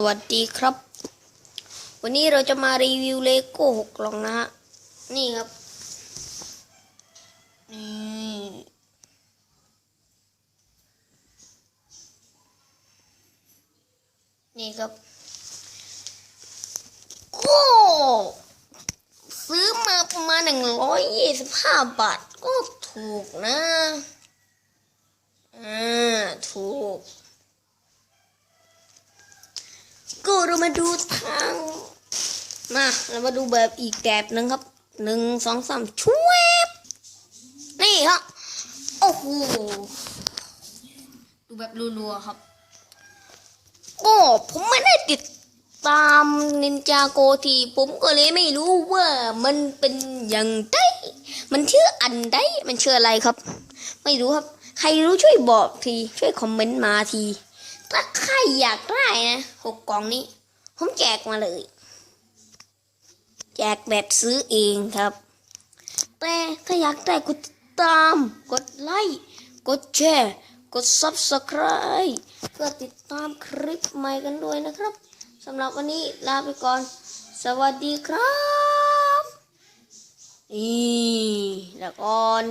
สวัสดีครับ วันนี้เราจะมารีวิวเลโก้หกกล่องนะฮะ นี่ครับ นี่นี่ครับ โอ้ซื้อมาประมาณหนึ่งร้อยยี่สิบห้าบาท ก็ถูกนะอ่า ถูก ก็เรามาดูทาง มา เรามาดูแบบอีกแบบหนึ่งครับ หนึ่งสองสามชวบนี่ครับ โอ้โห ดูแบบรัวๆครับ ก็ผมไม่ได้ติดตามนินจาโกทีผมก็เลยไม่รู้ว่ามันเป็นอย่างไรมันชื่ออันใดมันชื่ออะไรครับ ไม่รู้ครับ ใครรู้ช่วยบอกที ช่วยคอมเมนต์มาที ถ้าใครอยากได้นะหกกล่องนี้ ผมแจกมาเลย แจกแบบซื้อเองครับ แต่ถ้าอยากได้กดติดตาม กดไลค์กดแชร์ กด subscribe เพื่อติดตามคลิปใหม่กันด้วยนะครับสำหรับวันนี้ลาไปก่อน สวัสดีครับ นี่ล้วก่อน